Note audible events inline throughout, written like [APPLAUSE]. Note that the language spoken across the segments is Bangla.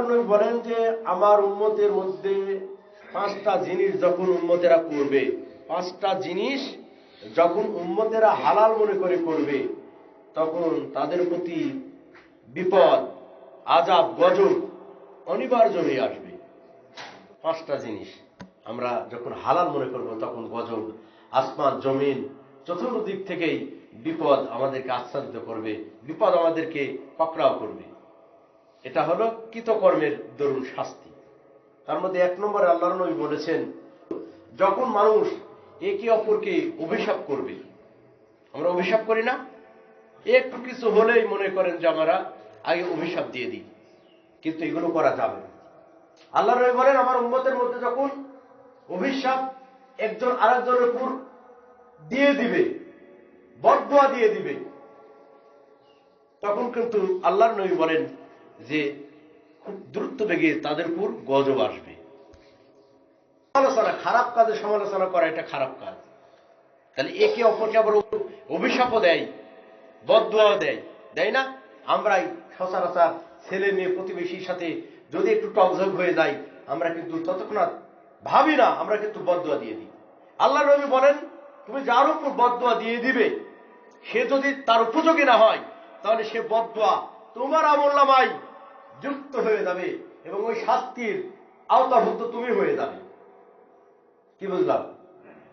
আল্লাহর নবী বলেন যে আমার উম্মতের মধ্যে পাঁচটা জিনিস যখন উম্মতেরা করবে, পাঁচটা জিনিস যখন উম্মতেরা হালাল মনে করে করবে, তখন তাদের প্রতি বিপদ আজাব গজব অনিবার্য হয়ে আসবে। পাঁচটা জিনিস আমরা যখন হালাল মনে করব, তখন গজব, আসমান, জমিন চতুর্দিক থেকেই বিপদ আমাদেরকে আচ্ছাদিত করবে, বিপদ আমাদেরকে পাকড়াও করবে। এটা হলো কৃতকর্মের দরুন শাস্তি। তার মধ্যে এক নম্বরে আল্লাহ নবী বলেছেন, যখন মানুষ একে অপরকে অভিশাপ করবে, আমরা অভিশাপ করি না? একটু কিছু হলেই মনে করেন যে আমরা আগে অভিশাপ দিয়ে দিই, কিন্তু এগুলো করা যাবে আল্লাহ রবি বলেন, আমার উম্মতের মধ্যে যখন অভিশাপ একজন আরেকজনের উপর দিয়ে দিবে বদুয়া দিয়ে দিবে, তখন কিন্তু আল্লাহর নবী বলেন যে খুব দ্রুত বেগে তাদের উপর গজব আসবে। সমালোচনা, খারাপ কাজে সমালোচনা করা এটা খারাপ কাজ। তাহলে একে অপরকে আবার অভিশাপও দেয় বদুয়াও দেয় দেয় না? আমরাই সচরাচর ছেলে মেয়ে প্রতিবেশীর সাথে যদি একটু টকঝক হয়ে যায়, আমরা কিন্তু ততক্ষণাৎ ভাবি না, আমরা কিন্তু বদুয়া দিয়ে দিই। আল্লাহ নবী বলেন, তুমি যার উপর বদুয়া দিয়ে দিবে, সে যদি তার উপযোগী না হয়, তাহলে সে বদুয়া তোমার আমল্লামাই যুক্ত হয়ে যাবে এবং ওই শাস্তির আওতাভুক্ত তুমি হয়ে যাবে। কি বুঝলাম?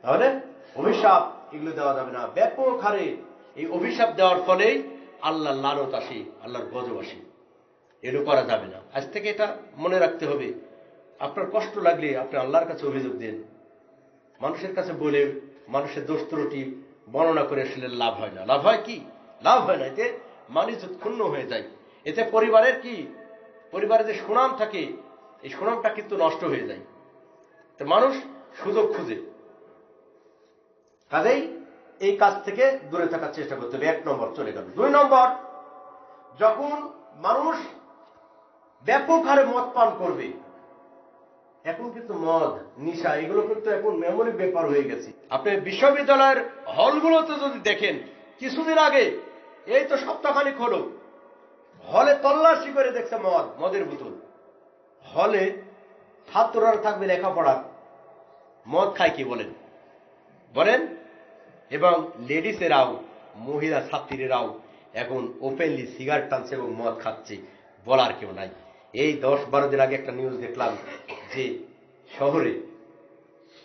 তাহলে অভিশাপ এগুলো দেওয়া যাবে না। ব্যাপক হারে এই অভিশাপ দেওয়ার ফলেই আল্লাহ লালত আসে, আল্লাহর গজব আসে। এরও করা যাবে না। আজ থেকে এটা মনে রাখতে হবে। আপনার কষ্ট লাগলে আপনি আল্লাহর কাছে অভিযোগ দেন। মানুষের কাছে বলে মানুষের দোষ ত্রুটি বর্ণনা করে আসলে লাভ হয় না। লাভ হয় কি? লাভ হয় না। এতে মানুষ ক্ষুণ্ণ হয়ে যায়। এতে পরিবারের কি পরিবারে যে সুনাম থাকে, এই সুনামটা কিন্তু নষ্ট হয়ে যায়। মানুষ সুযোগ খুঁজে। কাজেই এই কাজ থেকে দূরে থাকার চেষ্টা করতে হবে। এক নম্বর, চলে গেল দুই নম্বর, যখন মানুষ ব্যাপক হারে মদ পান করবে, এখন কিন্তু মদ, নিশা, এগুলো কিন্তু এখন মেমোরি ব্যাপার হয়ে গেছে। আপনি বিশ্ববিদ্যালয়ের হলগুলোতে যদি দেখেন, কিছুদিন আগে, এই তো সপ্তাহখানিক হলো হলে তল্লাশি করে দেখছে মদ, মদের বোতল। হলে ছাত্ররা থাকবে লেখাপড়া। মদ খায় কি বলেন? বলেন, এবং লেডিসেরাও, মহিলা ছাত্রীরাও এখন ওপেনলি সিগারেট টানছে এবং মদ খাচ্ছে বলার কেউ নাই। এই দশ বারো দিন আগে একটা নিউজ দেখলাম যে শহরে,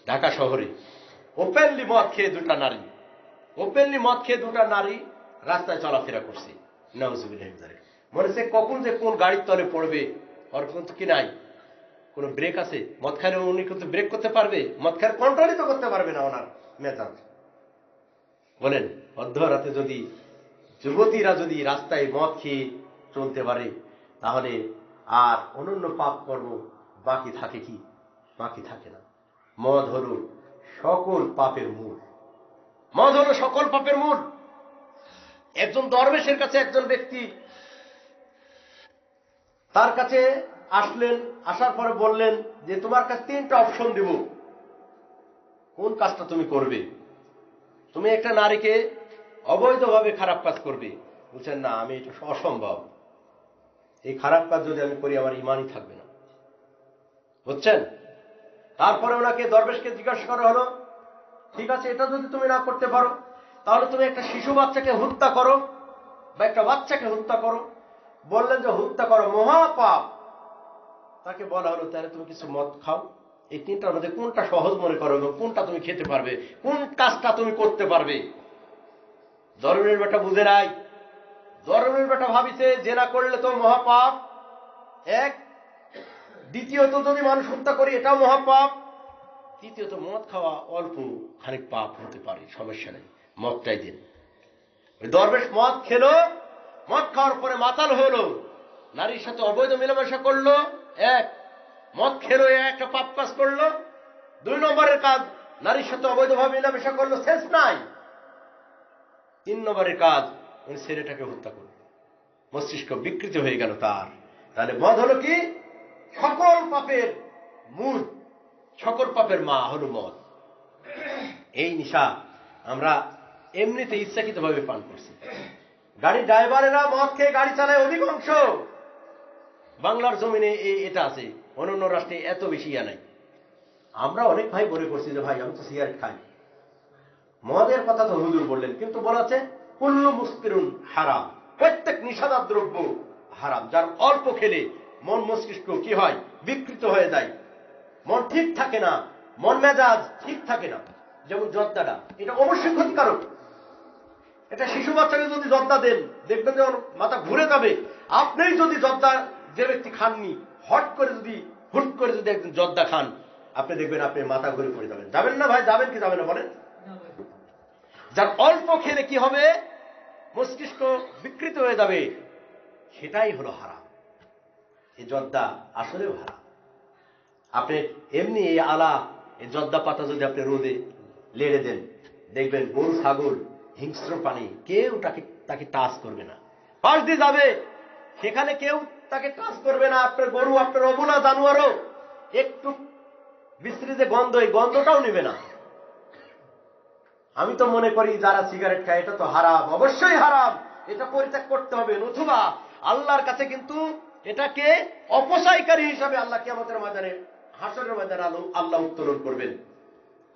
ঢাকা শহরে ওপেনলি মদ খেয়ে দুটা নারী ওপেনলি মদ খেয়ে দুটা নারী রাস্তায় চলাফেরা করছে। নওয়াজুবিল্লাহ মনে হচ্ছে কখন যে কোন গাড়ির তলে পড়বে ওর কিন্তু কি নাই। কোনো ব্রেক আছে? মদ খাইলে উনি কিন্তু ব্রেক করতে পারবে। মদ খায় কন্ট্রোলই তো করতে পারবে না ওনার মেজাজ। বলেন, অর্ধরাতে যদি যুবতীরা যদি রাস্তায় মদ খেয়ে চলতে পারে, তাহলে আর অনন্য পাপ কর্ম বাকি থাকে কি? বাকি থাকে না। মদ হল সকল পাপের মূল। মদ হল সকল পাপের মূল। একজন দরবেশের কাছে একজন ব্যক্তি তার কাছে আসলেন, আসার পরে বললেন যে, তোমার কাছে তিনটা অপশন দিব। কোন কাজটা তুমি করবে? তুমি একটা নারীকে অবৈধভাবে খারাপ কাজ করবে। বলছেন, না, আমি এটা অসম্ভব। এই খারাপ কাজ যদি আমি করি, আমার ইমানই থাকবে না। বুঝছেন? তারপরে ওনাকে দরবেশকে জিজ্ঞাসা করা হলো, ঠিক আছে, এটা যদি তুমি না করতে পারো, তাহলে তুমি একটা শিশু বাচ্চাকে হত্যা করো বা একটা বাচ্চাকে হত্যা করো। বললেন যে, হত্যা করো, মহাপাপ। তাকে বলা হলো, তাহলে তুমি কিছু মদ খাও? এই তিনটার মধ্যে কোনটা সহজ মনে করো এবং কোনটা তুমি খেতে পারবে? কোন কাজটা তুমি করতে পারবে? ধর্মের বেটা বুঝে নাই। ধর্মের বেটা ভাবিছে যে না করলে তো মহাপাপ। এক। দ্বিতীয়ত, যদি মানুষ হত্যা করি, এটাও মহাপাপ। তৃতীয়ত, মদ খাওয়া অল্প খানিক পাপ হতে পারে, সমস্যা নেই। মদটাই দিন। ওই দরবেশ মদ খেলো মদ খাওয়ার পরে মাতাল হলো। নারীর সাথে অবৈধ মেলামেশা করল, এক, মদ খেলো একটা পাপ কাজ করল। দুই নম্বরের কাজ, নারীর সাথে অবৈধভাবে মেলামেশা করল, শেষ নাই। তিন নম্বরের কাজ, উনি ছেলেটাকে হত্যা করল। মস্তিষ্ক বিকৃত হয়ে গেল তার। তাহলে মদ হলো কি? সকল পাপের মূল, সকল পাপের মা হলো মদ। এই নিশা আমরা এমনিতে ইচ্ছাকৃতভাবে পান করছি। গাড়ি ড্রাইভারেরা মদ খেয়ে গাড়ি চালায় অধিকাংশ। বাংলার জমিনে এটা আছে। অন্যান্য রাষ্ট্রে এত বেশি ইয়া নাই। আমরা অনেক ভাই মনে করছি যে, ভাই, আমি তো সিগারেট খাই। মদের কথা তো হুজুর বললেন, কিন্তু বলা আছে, কুল্লু মুস্তিরুন হারাম। প্রত্যেক নিষাদার দ্রব্য হারাম। যার অল্প খেলে মন মস্তিষ্ক কি হয়? বিকৃত হয়ে যায়। মন ঠিক থাকে না, মন মেজাজ ঠিক থাকে না। যেমন জর্দাটা এটা অবশ্যই ক্ষতিকারক। এটা শিশু বাচ্চাকে যদি জর্দা দেন, দেখবেন যে মাথা ঘুরে যাবে। আপনি যদি জর্দা যে ব্যক্তি খাননি, হট করে যদি, হুট করে যদি একদিন জর্দা খান, আপনি দেখবেন আপনি মাথা ঘুরে পড়ে যাবেন। যাবেন না ভাই? যাবেন কি যাবেন না বলেন? যার অল্প খেলে কি হবে? মস্তিষ্ক বিকৃত হয়ে যাবে। সেটাই হলো হারাম। এই জর্দা আসলেও হারাম। আপনি এমনি এই আলা, এই জর্দা পাতা যদি আপনি রোদে লেড়ে দেন, দেখবেন গরু, ছাগল হিংস্র প্রাণী। কেউ তাকে তাকে টাচ করবে না। পাশ দিয়ে যাবে। সেখানে কেউ তাকে টাচ করবে না। আপনার গরু, আপনার অবনা জানুয়ারও একটু বিশ্রী যে গন্ধ, এই গন্ধটাও নেবে না। আমি তো মনে করি, যারা সিগারেট খায়, এটা তো হারাম। অবশ্যই হারাম। এটা পরিত্যাগ করতে হবে। নতুবা আল্লাহর কাছে কিন্তু এটাকে অপচয়কারী হিসাবে আল্লাহ কিয়ামতের ময়দানে, হাসরের ময়দানে আলো আল্লাহ উত্তোলন করবেন।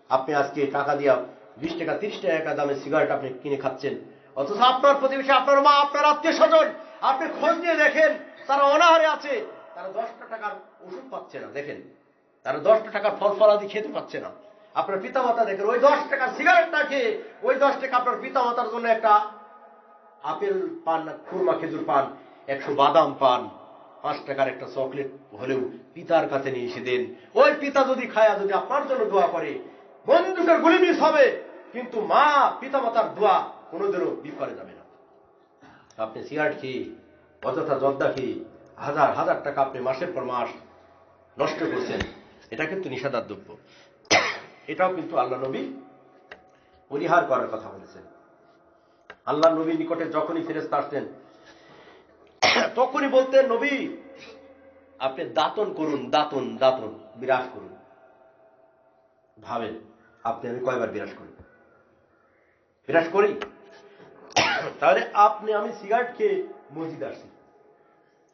আপনি আজকে টাকা দিয়া বিশ টাকা, তিরিশ টাকা দামে সিগারেট আপনি কিনে খাচ্ছেন। অথচ আপনার প্রতিবেশী, আপনার মা, আপনার আত্মীয় স্বজন আপনি খোঁজ নিয়ে দেখেন, তারা অনাহারে আছে, তারা দশটা টাকার ওষুধ পাচ্ছে না, দেখেন। তারা দশটা টাকার ফল ফলাদি খেতে পাচ্ছে না। আপনার পিতামাতা দেখেন, ওই দশ টাকার সিগারেট না খেয়ে, ওই দশ টাকা আপনার পিতামাতার জন্য একটা আপেল পান, খুরমা, খেজুর পান, একশো বাদাম পান, পাঁচ টাকার একটা চকলেট হলেও পিতার কাছে নিয়ে এসে দেন। ওই পিতা যদি খায়া, যদি আপনার জন্য দোয়া করে, বন্দুকের গুলি মিস হবে। কিন্তু মা, পিতামাতার দোয়া কোনোদিনও বিফলে যাবে না। আপনি সিগারেট খেয়ে অযথা জর্দা খেয়ে হাজার হাজার টাকা আপনি মাসের পর মাস নষ্ট করছেন, এটা কিন্তু নিষেধার দ্রব্য। এটাও কিন্তু আল্লাহ নবী পরিহার করার কথা বলেছেন। আল্লাহ নবীর নিকটে যখনই ফেরেস্তা আসতেন, তখনই বলতেন, নবী, আপনি দাতন করুন, দাতন দাতন, বিরাজ করুন। ভাবেন, আপনি, আমি কয়বার বিরাজ করি? বিরাজ করি তাহলে আপনি, আমি সিগারেট খেয়ে মসজিদ আসছি।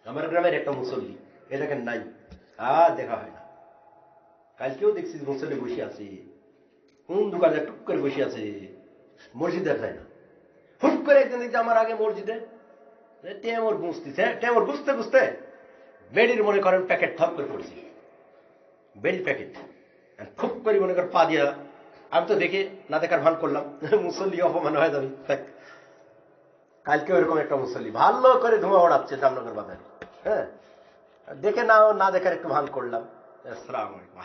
আমার গ্রামের একটা মুসল্লি, এ দেখেন নাই, আর দেখা হয় না। কালকেও দেখছি মুসল্লি বসে আছে, কোন দোকানে টুক করে বসে আছে, মসজিদে যায় না। হুট করে একদিন দেখছি আমার আগে মসজিদে টেমর বুঝতেছে, টেমর বুঝতে বুঝতে বেডির মনে করেন প্যাকেট থপ করে পড়েছি। বেডির প্যাকেট খুব করে মনে করেন পা দিয়া আমি তো দেখে না দেখার ভান করলাম। মুসল্লি অপমান হয়ে যাবে। দেখ কালকে ওইরকম একটা মুসল্লি। ভালো করে ধোঁয়া ওড়াচ্ছে জামনগর বাজারে। হ্যাঁ? দেখে না না দেখার একটু ভান করলাম।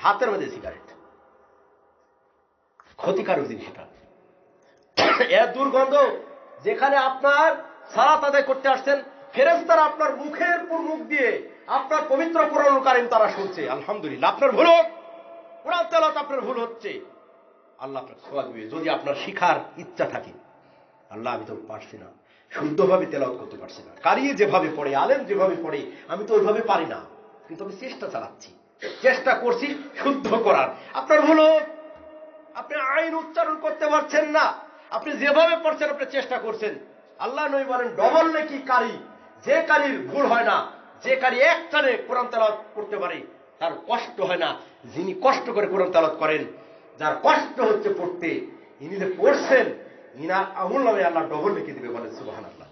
হাতের মধ্যে সিগারেট ক্ষতিকারক জিনিস এটা। এর দুর্গন্ধ, যেখানে আপনার সালাত আদায় করতে আসছেন ফেরেস্তারা আপনার মুখের পর মুখ দিয়ে আপনার পবিত্র পুরাণ কারিম তারা শুনছে। আলহামদুলিল্লাহ, আপনার ভুল হোক। তেলত আপনার ভুল হচ্ছে। আল্লাহ সোয়া দিবে। যদি আপনার শিখার ইচ্ছা থাকে, আল্লাহ আমি তো পারছি না। শুদ্ধভাবে তেলাওত করতে পারছি না। কারি যেভাবে পড়ে, আলেম যেভাবে পড়ে, আমি তো ওইভাবে পারি না। কিন্তু আমি চেষ্টা চালাচ্ছি। চেষ্টা করছি শুদ্ধ করার। আপনার ভুল আপনি আইন উচ্চারণ করতে পারছেন না। আপনি যেভাবে পড়ছেন, আপনি চেষ্টা করছেন। আল্লাহ নই বলেন, ডবল নাকি কারি। যে কারির ভুল হয় না, যে কারি এক টানে কোরআন তালাত করতে পারে, তার কষ্ট হয় না। যিনি কষ্ট করে কোরআন তালাত করেন যার কষ্ট হচ্ছে পড়তে, ইনি যে পড়ছেন ইনার আমুল নামে আল্লাহ ডবল লিখে দিবে বলেন সুবাহান আল্লাহ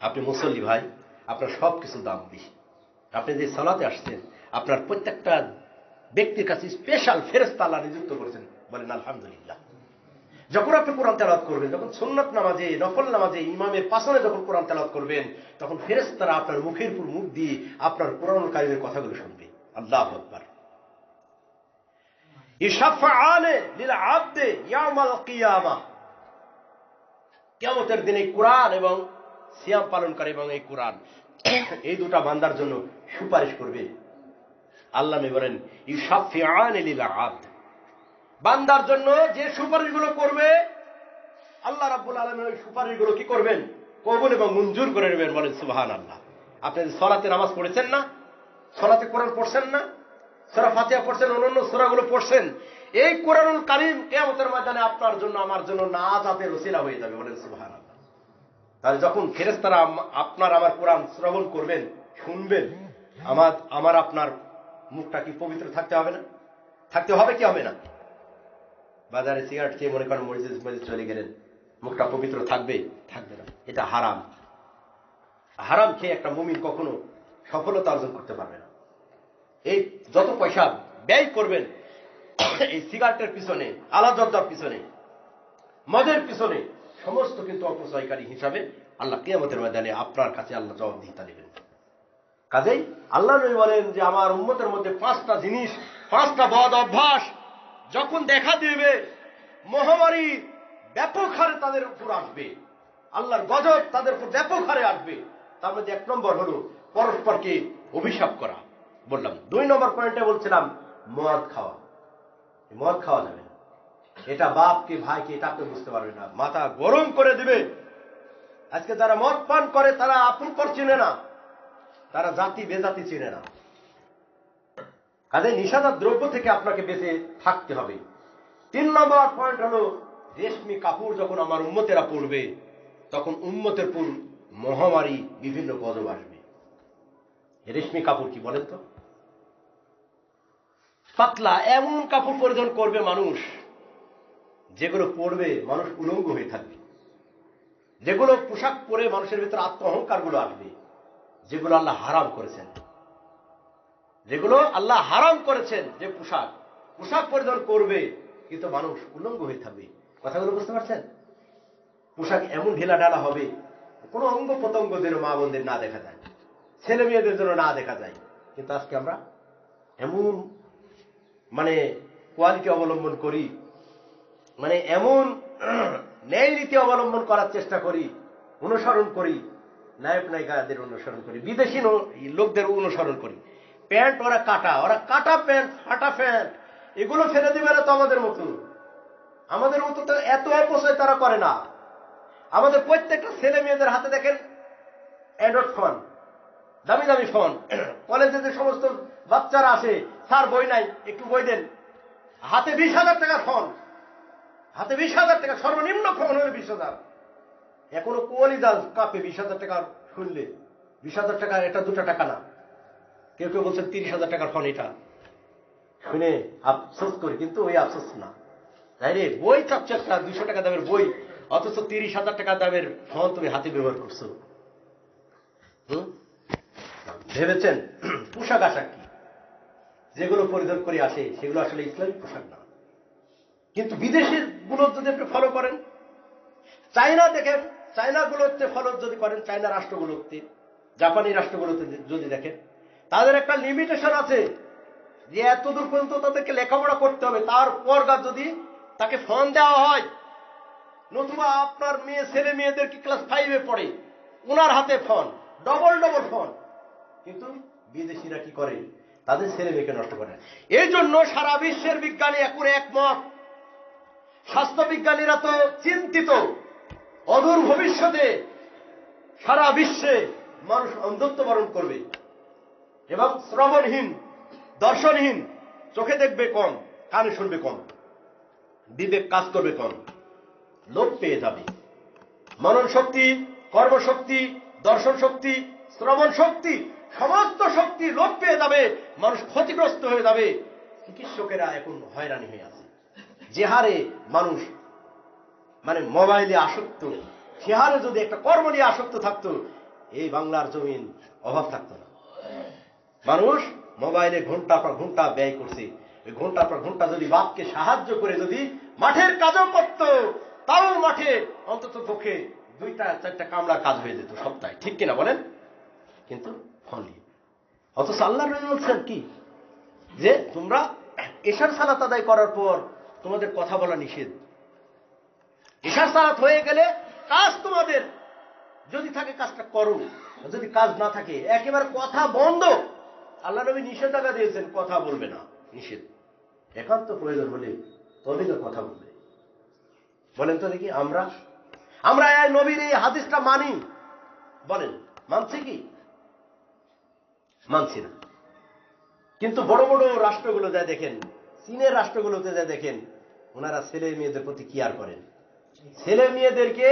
আপনি মুসল্লি ভাই, আপনার সব কিছু দাম বেশি আপনি যে সালাতে আসছেন, আপনার প্রত্যেকটা ব্যক্তির কাছে স্পেশাল ফেরস্তা আল্লাহ নিযুক্ত করেছেন বলেন, আলহামদুলিল্লাহ। যখন আপনি কোরআন তেলাওয়াত করবেন, যখন সুন্নত নামাজে, নফল নামাজে, ইমামের পাশনে যখন কোরআন তেলাওয়াত করবেন, তখন ফেরেস্তারা আপনার মুখের উপর মুখ দিয়ে আপনার কোরআন কারিমের কথাগুলো শুনবে। আল্লাহ আকবার। কেমতের দিনে কোরআন এবং সিয়াম পালন করে এবং এই কোরআন এই দুটা বান্দার জন্য সুপারিশ করবে। আল্লাহ বলেন আব্দ। বান্দার জন্য যে সুপারিশগুলো করবে, আল্লাহ রাব্বুল আলমের ওই সুপারিশগুলো কি করবেন? কবুল এবং মঞ্জুর করে নেবেন বলেন সুবাহান আল্লাহ আপনি সলাতে নামাজ পড়েছেন না, সলাতে কোরআন পড়ছেন না সোরা ফাতিয়া পড়ছেন, অন্যান্য সোরাগুলো পড়ছেন। এই কোরআনুল কারিম কেমতের ময়দানে আপনার জন্য, আমার জন্য না জাতের রসিলা হয়ে যাবে, বলেন আল্লাহ তাহলে যখন ফেরেস্তারা আপনার আমার কোরআন শ্রবণ করবেন, শুনবেন, আমার আমার আপনার মুখটা কি পবিত্র থাকতে হবে না? থাকতে হবে কি হবে না? বাজারে সিগারেট খেয়ে মনে করেন মরিচ মরিচ চলে গেলেন, মুখটা পবিত্র থাকবে? থাকবে না। এটা হারাম। হারাম খেয়ে একটা মুমিন কখনো সফলতা অর্জন করতে পারবে না। এই যত পয়সা ব্যয় করবেন, এই সিগারেটের পিছনে আলাদর পিছনে, মদের পিছনে, সমস্ত কিন্তু অপচয়কারী হিসাবে আল্লাহ কিয়ামতের ময়দানে আপনার কাছে আল্লাহ জবাবদিহিতা নেবেন। কাজেই আল্লাহ নবী বলেন যে, আমার উম্মতের মধ্যে পাঁচটা জিনিস, পাঁচটা বদ অভ্যাস, যখন দেখা দিবে, মহামারী ব্যাপক হারে তাদের উপর আসবে, আল্লাহর গজব তাদের উপর ব্যাপক হারে আসবে। তার মধ্যে এক নম্বর হলো পরস্পরকে অভিশাপ করা। বললাম, দুই নম্বর পয়েন্টে বলছিলাম, মদ খাওয়া। মদ খাওয়া যাবে না। এটা বাপকে ভাইকে এটা আপনি বুঝতে পারবেন না। মাথা গরম করে দিবে। আজকে যারা মদ পান করে, তারা আপন পর চিনে না। তারা জাতি বেজাতি চিনে না। কাজে নিষাদার দ্রব্য থেকে আপনাকে বেঁচে থাকতে হবে। তিন নম্বর পয়েন্ট হলো, রেশমি কাপড় যখন আমার উম্মতেরা পড়বে তখন উম্মতের পুর মহামারী বিভিন্ন গজব আসবে। রেশমি কাপড় কি বলেন তো? পাতলা এমন কাপড় পরিধান করবে মানুষ, যেগুলো পরবে মানুষ উলঙ্গ হয়ে থাকবে। যেগুলো পোশাক পরে মানুষের ভিতরে আত্ম অহংকারগুলো আসবে, যেগুলো আল্লাহ হারাম করেছেন। যেগুলো আল্লাহ হারাম করেছেন, যে পোশাক। পোশাক পরিধান করবে, কিন্তু মানুষ উলঙ্গ হয়ে থাকবে। কথাগুলো বুঝতে পারছেন? পোশাক এমন ঢেলা ডালা হবে, কোনো অঙ্গ প্রত্যঙ্গ প্রত্যঙ্গদের মা বোনদের না দেখা যায়। ছেলে মেয়েদের জন্য না দেখা যায়। কিন্তু আজকে আমরা এমন মানে কোয়ালিটি অবলম্বন করি মানে এমন [CLEARS THROAT] ন্যায় নীতি অবলম্বন করার চেষ্টা করি, অনুসরণ করি, নায়ক নায়িকাদের অনুসরণ করি, বিদেশি লোকদের অনুসরণ করি। প্যান্ট ওরা কাটা ওরা কাটা প্যান্ট, ফাটা প্যান্ট, এগুলো ফেলে দিবে না তো আমাদের মতো। আমাদের মতো তো এত অপচয় তারা করে না। আমাদের প্রত্যেকটা ছেলে মেয়েদের হাতে দেখেন অ্যান্ড্রয়েড ফোন। দামি দামি ফোন। কলেজে যে সমস্ত বাচ্চারা আসে স্যার বই নাই, একটু বই দেন। হাতে বিশ হাজার টাকার ফোন। হাতে বিশ হাজার টাকা, সর্বনিম্ন ফোন হলে বিশ হাজার। এখনও কোয়ালি দাল কাপে বিশ হাজার টাকার শুনলে। বিশ হাজার টাকা এটা দুটো টাকা না। কেউ কেউ বলছেন তিরিশ হাজার টাকার ফোন এটা। শুনে আফসোস করি, কিন্তু ওই আফসোস না। তাই রে, বই চাচ্ছ একটা দুশো টাকা দামের বই, অথচ তিরিশ হাজার টাকা দামের ফোন তুমি হাতে ব্যবহার করছ। হুম? ভেবেছেন [CLEARS THROAT] পোশাক আশাক কি? যেগুলো পরিধান করে আসে, সেগুলো আসলে ইসলামিক পোশাক না। কিন্তু বিদেশেরগুলো যদি আপনি ফলো করেন, চায়না দেখেন চায়নাগুলোতে ফলো যদি করেন, চায়না রাষ্ট্রগুলোতে, জাপানি রাষ্ট্রগুলোতে যদি দেখেন, তাদের একটা লিমিটেশন আছে যে এতদূর পর্যন্ত তাদেরকে লেখাপড়া করতে হবে। তারপর যদি তাকে ফোন দেওয়া হয়, নতুবা আপনার মেয়ে, ছেলে মেয়েদেরকে ক্লাস ফাইভে পড়ে ওনার হাতে ফোন ডবল ডবল ফোন কিন্তু বিদেশিরা কি করে? তাদের ছেলে মেয়েকে নষ্ট করে। এই জন্য সারা বিশ্বের বিজ্ঞানী একুরে একমত। স্বাস্থ্য বিজ্ঞানীরা তো চিন্তিত। অদূর ভবিষ্যতে সারা বিশ্বে মানুষ অন্ধত্ব বরণ করবে। এবং শ্রবণহীন, দর্শনহীন, চোখে দেখবে কম, কানে শুনবে কম, বিবেক কাজ করবে কম, লোপ পেয়ে যাবে। মনন শক্তি কর্মশক্তি দর্শন শক্তি শ্রবণ শক্তি সমস্ত শক্তি লোপ পেয়ে যাবে, মানুষ ক্ষতিগ্রস্ত হয়ে যাবে। চিকিৎসকেরা এখন হয়রানি হয়ে আছে। যে হারে মানুষ মানে মোবাইলে আসক্ত, সে হারে যদি একটা কর্ম নিয়ে আসক্ত থাকতো, এই বাংলার জমিন অভাব থাকতো না। মানুষ মোবাইলে ঘণ্টা পর ঘণ্টা ব্যয় করছে। ওই ঘণ্টা পর ঘণ্টা যদি বাপকে সাহায্য করে যদি মাঠের কাজও করত, তাও মাঠে অন্তত পক্ষে দুইটা, চারটা কামড়ার কাজ হয়ে যেত সপ্তাহে। ঠিক কিনা বলেন? কিন্তু ফোন নিয়ে অথচ আল্লাহ নবী বলছেন কি? যে তোমরা এশার সালাত আদায় করার পর তোমাদের কথা বলা নিষেধ। এশার সালাত হয়ে গেলে কাজ তোমাদের। যদি থাকে কাজটা করো। যদি কাজ না থাকে, একেবারে কথা বন্ধ। আল্লাহ নবী নিষেধাজ্ঞা দিয়েছেন, কথা বলবে না, নিষেধ। একান্ত প্রয়োজন হলে তবে তো কথা বলবে। বলেন তো দেখি, আমরা? আমরা নবীর এই হাদিসটা মানি। বলেন, মানছি কি? মানছি না। কিন্তু বড় বড় রাষ্ট্রগুলো যা দেখেন, চীনের রাষ্ট্রগুলোতে যা দেখেন, ওনারা ছেলে মেয়েদের প্রতি কেয়ার করেন? ছেলে মেয়েদেরকে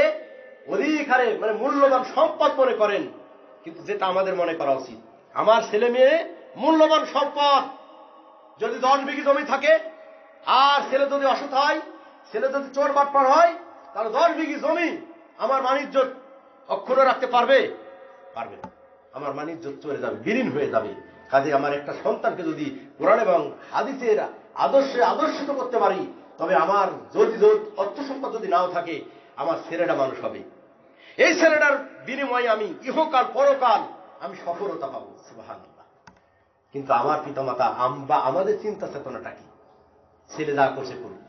অধিক হারে মানে মূল্যবান সম্পদ মনে করেন, কিন্তু যেটা আমাদের মনে করা উচিত। আমার ছেলে মেয়ে মূল্যবান সম্পদ। যদি দশ বিঘি জমি থাকে, আর ছেলে যদি অসুখ হয়, ছেলে যদি চোর বাটপার হয়, তাহলে দশ বিঘি জমি আমার বাণিজ্য অক্ষুণ্ণ রাখতে পারবে? পারবে না। আমার বাণিজ্য চলে যাবে, বিলীন হয়ে যাবে। কাজে আমার একটা সন্তানকে যদি কোরআন এবং হাদিসের আদর্শে আদর্শিত করতে পারি, তবে আমার যদি অর্থ সম্পদ যদি নাও থাকে, আমার ছেলেটা মানুষ হবে। এই ছেলেটার বিনিময়ে আমি ইহকাল, পরকাল আমি সফলতা পাবো, সুবহানাল্লাহ। কিন্তু আমার পিতামাতা বা আমাদের চিন্তা চেতনাটা কি? ছেলে যা করছে করুন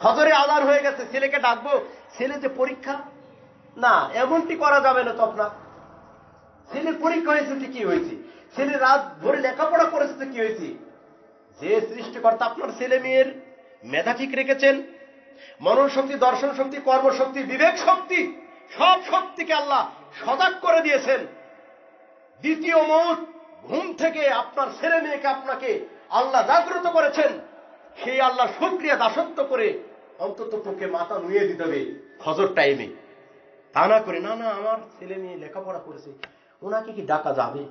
হজরে আদার হয়ে গেছে, ছেলেকে ডাকবো ছেলেতে পরীক্ষা? না, এমনটি করা যাবে না তো আপনার। ছেলের পরীক্ষা হয়েছে তো কি হয়েছে? ছেলে রাত ভরে লেখাপড়া করেছে তো কি হয়েছে? যে সৃষ্টিকর্তা আপনার ছেলে মেয়ের মেধা ঠিক রেখেছেন মনন শক্তি দর্শন শক্তি কর্মশক্তি, বিবেক শক্তি, সব শক্তিকে আল্লাহ সজাগ করে দিয়েছেন। দ্বিতীয় মৌত ঘুম থেকে আপনার ছেলে মেয়েকে আপনাকে আল্লাহ জাগ্রত করেছেন। সেই আল্লাহ শুক্রিয়া দাসত্ব করে অন্তত পক্ষে মাথা নুয়ে দিতে হবে। ফজর টাইমে তা না করে, না না, আমার ছেলে মেয়ে লেখাপড়া করেছে। ওনাকে কি ডাকা যাবে?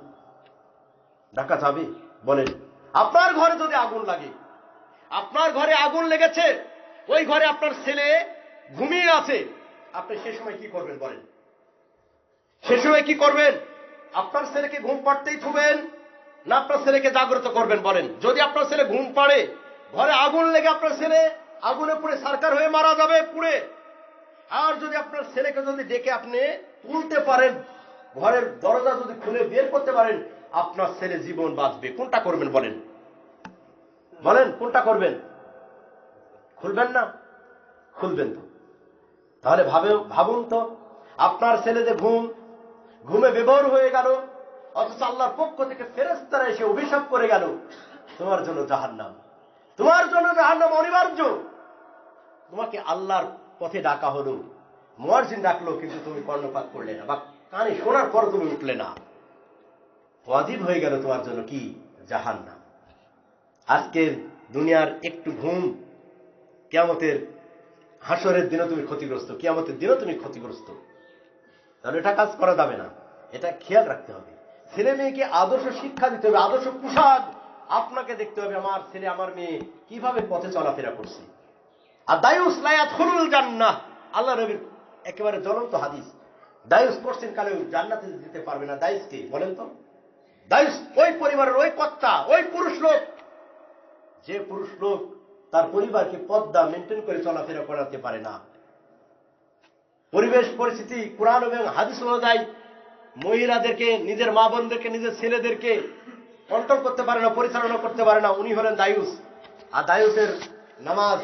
ডাকা যাবে? বলেন। আপনার ঘরে যদি আগুন লাগে, আপনার ঘরে আগুন লেগেছে, ওই ঘরে আপনার ছেলে ঘুমিয়ে আছে, আপনি সে সময় কি করবেন বলেন? সে সময় কি করবেন? আপনার ছেলেকে ঘুম পাড়তেই থুবেন না আপনার ছেলেকে জাগ্রত করবেন বলেন। যদি আপনার ছেলে ঘুম পাড়ে, ঘরে আগুন লেগে আপনার ছেলে আগুনে পুড়ে সার্কার হয়ে মারা যাবে পুড়ে। আর যদি আপনার ছেলেকে যদি ডেকে আপনি তুলতে পারেন ঘরের দরজা যদি খুলে বের করতে পারেন, আপনার ছেলে জীবন বাঁচবে। কোনটা করবেন বলেন? বলেন, কোনটা করবেন? খুলবেন না? খুলবেন তো। তাহলে ভাবে ভাবুন তো, আপনার ছেলে যে ঘুম, ঘুমে বেবর হয়ে গেল, অথচ আল্লাহর পক্ষ থেকে ফেরেস্তারা এসে অভিশাপ করে গেল, তোমার জন্য জাহান্নাম। তোমার জন্য জাহান্নাম অনিবার্য। তোমাকে আল্লাহর পথে ডাকা হলো মোয়ার্জিন ডাকলো, কিন্তু তুমি কর্ণপাত করলে না। বা কানে শোনার পর তুমি উঠলে না। অজীব হয়ে গেল তোমার জন্য কি? জাহান্নাম। আজকের দুনিয়ার একটু ঘুম, কেয়ামতের হাসরের দিনও তুমি ক্ষতিগ্রস্ত, কিয়ামতের দিনও তুমি ক্ষতিগ্রস্ত। তাহলে এটা কাজ করা যাবে না, এটা খেয়াল রাখতে হবে। ছেলে মেয়েকে আদর্শ শিক্ষা দিতে হবে, আদর্শ পোশাক আপনাকে দেখতে হবে, আমার ছেলে, আমার মেয়ে কীভাবে পথে চলাফেরা করছে। আর দায়ুস লায়াত হরুল জান্নাহ। আল্লাহ নবীর একেবারে জ্বলন্ত হাদিস। দায়ুস পশ্চিম কালে জান্নাতে দিতে পারবে না। দায়ুসকে বলেন তো। দায়ুস ওই পরিবারের ওই কর্তা, ওই পুরুষ লোক। যে পুরুষ লোক তার পরিবারকে পদ্মা মেনটেন করে চলাফেরা করাতে পারে না। পরিবেশ পরিস্থিতি, কোরআন এবং হাদিস অনুযায়ী মহিলাদেরকে, নিজের মা বোনদেরকে, নিজের ছেলেদেরকে কন্ট্রোল করতে পারে না, পরিচালনা করতে পারে না। উনি হলেন দায়ুস। আর দায়ুসের নামাজ,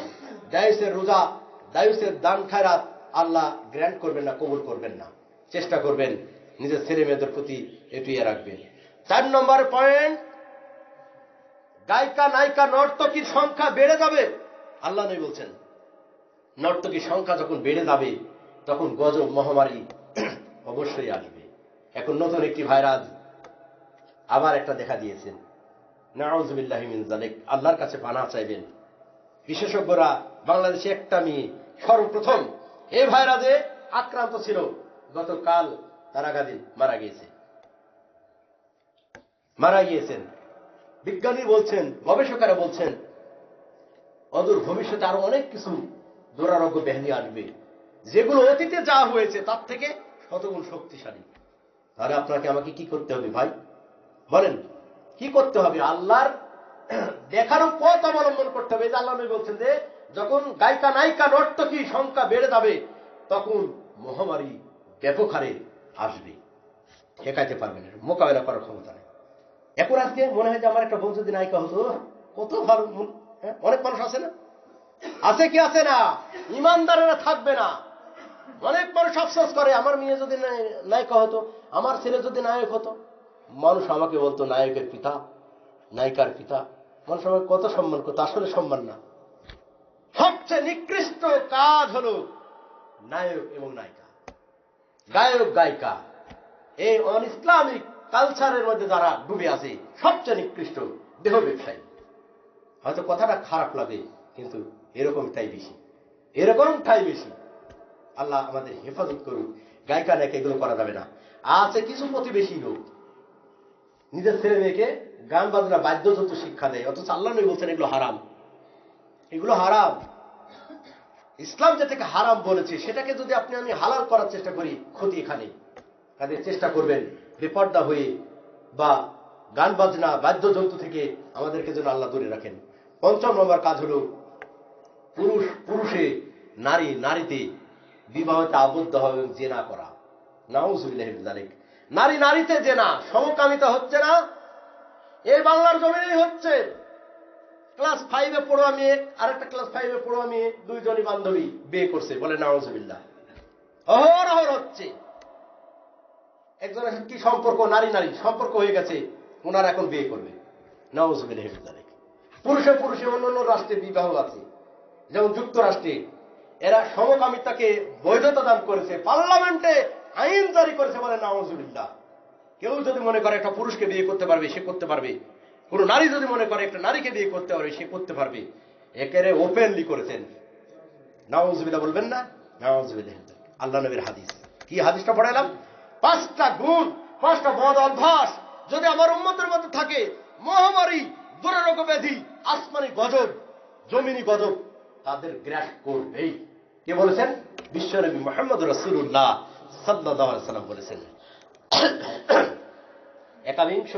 দায়ুসের রোজা, দায়ুসের দান খায়রাত আল্লাহ গ্র্যান্ড করবেন না, কবুল করবেন না। চেষ্টা করবেন নিজের ছেলে মেয়েদের প্রতি একটু ইয়ে রাখবেন। চার নম্বর পয়েন্ট গায়িকা, নায়িকা, নর্তকীর সংখ্যা বেড়ে যাবে। আল্লাহ নই বলছেন, নর্তকীর সংখ্যা যখন বেড়ে যাবে, তখন গজব, মহামারী [CLEARS THROAT] অবশ্যই আসবে। এখন নতুন একটি ভাইরাস আবার একটা দেখা দিয়েছেন। নাউজুবিল্লাহিমিন জালেক আল্লাহর কাছে পানা চাইবেন। বিশেষজ্ঞরা বাংলাদেশে একটা মেয়ে সর্বপ্রথম এই ভাইরাসে আক্রান্ত ছিল। গতকাল তারা তারাগাদিন মারা গিয়েছে। মারা গিয়েছেন। বিজ্ঞানী বলছেন, গবেষকেরা বলছেন, অদূর ভবিষ্যতে আরও অনেক কিছু দুরারোগ্য ব্যাধি আসবে। যেগুলো অতীতে যা হয়েছে, তার থেকে শতগুণ শক্তিশালী। তাহলে আপনাকে আমাকে কি করতে হবে ভাই? বলেন, কি করতে হবে? আল্লাহর দেখারও পথ অবলম্বন করতে হবে। যে আল্লাহ বলছেন যে, যখন গায়িকা নায়িকা নর্তকী সংখ্যা বেড়ে যাবে, তখন মহামারী ব্যাপক হারে আসবে। ঠেকাইতে পারবে না। মোকাবেলা করার ক্ষমতা নেই। এখন আজকে মনে হয় যে আমার একটা বোন যদি নায়িকা হতো। কত ভালো হ্যাঁ? অনেক মানুষ আছে না? আছে কি আছে না? ইমানদারেরা থাকবে না। অনেক মানুষ আফসোস করে, আমার মেয়ে যদি নায়িকা হতো, আমার ছেলে যদি নায়ক হতো। মানুষ আমাকে বলতো, নায়কের পিতা, নায়িকার পিতা। মানুষ আমাকে কত সম্মান করতো, আসলে সম্মান না। সবচেয়ে নিকৃষ্ট কাজ হলো নায়ক এবং নায়িকা। গায়ক, গায়িকা। এই অন ইসলামিক কালচারের মধ্যে যারা ডুবে আছে, সবচেয়ে নিকৃষ্ট দেহ ব্যবসায়ী। হয়তো কথাটা খারাপ লাগে, কিন্তু এরকমটাই বেশি। এরকমটাই বেশি। আল্লাহ আমাদের হেফাজত করুক, গায়িকা নায়িকা এগুলো করা যাবে না। আছে কিছু প্রতিবেশী লোক, নিজের ছেলে মেয়েকে গান বাজনা বাদ্যযন্ত্র শিক্ষা দেয়, অথচ আল্লাহ নবী বলছেন এগুলো হারাম। এগুলো হারাম। ইসলাম যেটাকে হারাম বলেছে, সেটাকে যদি আপনি আমি হালাল করার চেষ্টা করি, ক্ষতি এখানে। কাজে চেষ্টা করবেন, বেপর্দা হয়ে বা গান বাজনা, বাদ্যযন্ত্র থেকে আমাদেরকে যেন আল্লাহ দূরে রাখেন। পঞ্চম নম্বর কাজ হল, পুরুষ, পুরুষে নারী, নারীতে বিবাহতে আবদ্ধ হবে জেনা করা। নাউজুবিল্লাহিক নারী নারীতে জেনা, সমকামিতা হচ্ছে না এই বাংলার জমিনেই হচ্ছে। ক্লাস ফাইভে পড়ুয়া মেয়ে আরেকটা ক্লাস ফাইভে পড়ুয়া মেয়ে দুইজনই বান্ধবী বিয়ে করছে বলে নাউজুবিল্লাহ। অহরহর হচ্ছে একজনের কি সম্পর্ক? নারী নারী, সম্পর্ক হয়ে গেছে, ওনারা এখন বিয়ে করবে। নওয়াজুবিল্লাহ পুরুষে পুরুষে অন্য অন্য রাষ্ট্রে বিবাহ আছে। যেমন যুক্তরাষ্ট্রে, এরা সমকামিতাকে বৈধতা দান করেছে, পার্লামেন্টে আইন জারি করেছে বলে নওয়াজুবিল্লাহ কেউ যদি মনে করে একটা পুরুষকে বিয়ে করতে পারবে, সে করতে পারবে। কোন নারী যদি মনে করে একটা নারীকে বিয়ে করতে পারবে সে করতে পারবে। একেরে ওপেনলি করেছেন। নওয়াজুবিল্লাহ বলবেন না নওয়াজুবিল্লাহ আল্লাহ নবীর হাদিস। কি হাদিসটা পড়াইলাম? পাঁচটা গুণ, পাঁচটা বদ অভ্যাস। যদি আমার উন্মতের মধ্যে থাকে মহামারী দুরারোগ ব্যাধি আসমানি গজব, জমিনি গজব, তাদের গ্রাস করবেই। কে বলেছেন? বিশ্বনবী মোহাম্মদ রসুল্লাহ সাল্লাহ সাল্লাম বলেছেন। একাবিংশ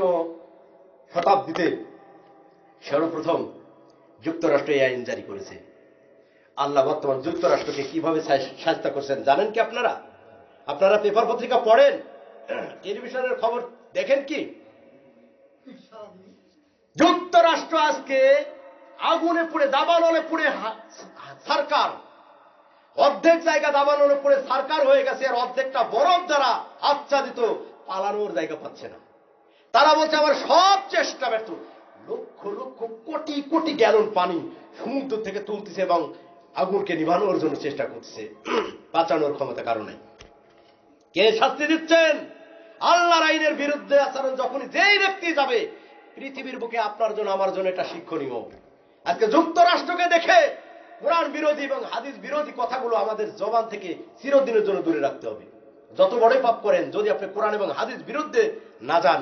শতাব্দীতে সর্বপ্রথম যুক্তরাষ্ট্র এই আইন জারি করেছে। আল্লাহ বর্তমান যুক্তরাষ্ট্রকে কীভাবে শাস্তা করছেন জানেন কি আপনারা? আপনারা পেপার পত্রিকা পড়েন? টেলিভিশনের খবর দেখেন কি? যুক্তরাষ্ট্র আজকে আগুনে পুড়ে, দাবানলে পুড়ে সরকার। অর্ধেক জায়গা দাবানলে পুড়ে সরকার হয়ে গেছে, আর অর্ধেকটা বরফ দ্বারা আচ্ছাদিত পালানোর জায়গা পাচ্ছে না। তারা বলছে, আমার সব চেষ্টা ব্যর্থ। লক্ষ লক্ষ, কোটি কোটি গ্যালন পানি সমুদ্র থেকে তুলতেছে এবং আগুনকে নিভানোর জন্য চেষ্টা করছে [CLEARS THROAT] বাঁচানোর ক্ষমতা কারণে কে শাস্তি দিচ্ছেন? আল্লাহর আইনের বিরুদ্ধে আচরণ যখনই যেই ব্যক্তি যাবে, পৃথিবীর বুকে আপনার জন্য, আমার জন্য এটা শিক্ষণীয়। আজকে যুক্তরাষ্ট্রকে দেখে কোরআন বিরোধী এবং হাদিস বিরোধী কথাগুলো আমাদের জবান থেকে চিরদিনের জন্য দূরে রাখতে হবে। যত বড়ই পাপ করেন, যদি আপনি কোরআন এবং হাদিস বিরুদ্ধে না যান